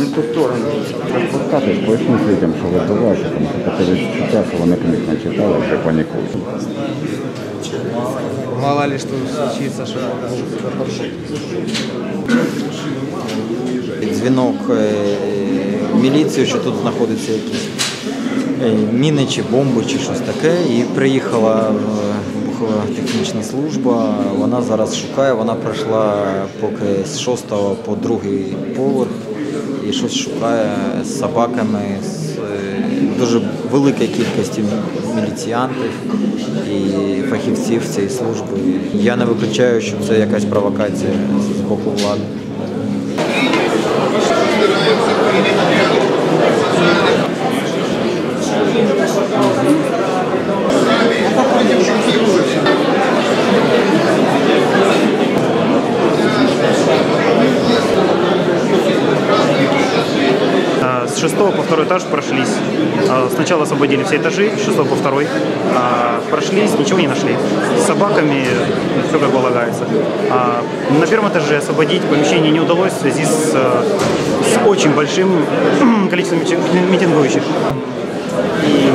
Не ту сторону. Розпускати, поясніть людям, що відбувається, тому що таке відчуття, що вони книг не читали, вже панікують. Мало ли что случится, что дзвінок е, в міліцію, що тут знаходиться якісь е, міни чи бомби, чи щось таке. І приїхала технічна служба. Вона зараз шукає. Вона пройшла поки з 6 по другий поверх і щось шукає з собаками, з е, дуже великої кількості міліціянтів і фахівців цієї служби. Я не виключаю, що це якась провокація з боку влади. Шестого по второй этаж прошлись. А, Сначала освободили все этажи, шестого по второй. А, Прошлись, ничего не нашли. С собаками все как полагается. А На первом этаже освободить помещение не удалось в связи с, с очень большим количеством митинг- митингующих. И